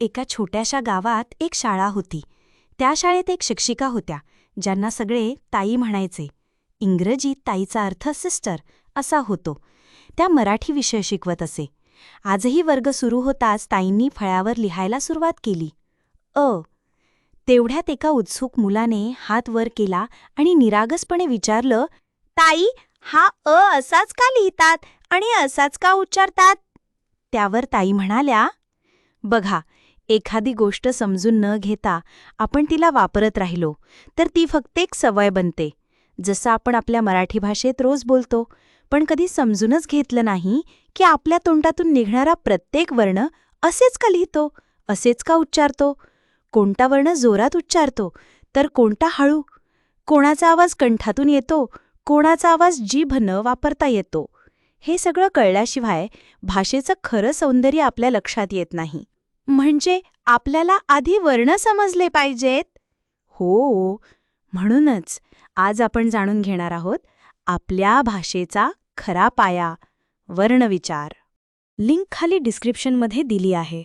एका छोट्याशा गावात एक शाळा होती. त्या शाळेत एक शिक्षिका होत्या ज्यांना सगळे ताई म्हणायचे. इंग्रजीत ताईचा अर्थ सिस्टर असा होतो. त्या मराठी विषय शिकवत असे. आजही वर्ग सुरू होताच ताईंनी फळ्यावर लिहायला सुरुवात केली. अ. तेवढ्यात एका उत्सुक मुलाने हात वर केला आणि निरागसपणे विचारलं ताई हा अ असाच का लिहितात आणि असाच का उच्चारतात? त्यावर ताई म्हणाल्या बघा एखादी गोष्ट समजून न घेता आपण तिला वापरत राहिलो तर ती फक्त एक सवय बनते. जसं आपण आपल्या मराठी भाषेत रोज बोलतो पण कधी समजूनच घेतलं नाही की आपल्या तोंडातून निघणारा प्रत्येक वर्ण असेच का लिहितो असेच का उच्चारतो? कोणता वर्ण जोरात उच्चारतो तर कोणता हळू? कोणाचा आवाज कंठातून येतो कोणाचा आवाज जीभ न वापरता येतो? हे सगळं कळल्याशिवाय भाषेचं खरं सौंदर्य आपल्या लक्षात येत नाही. म्हणजे आपल्याला आधी वर्ण समजले पाहिजेत? हो म्हणूनच आज आपण जाणून घेणार आहोत आपल्या भाषेचा खरा पाया वर्णविचार लिंक खाली डिस्क्रिप्शनमध्ये दिली आहे.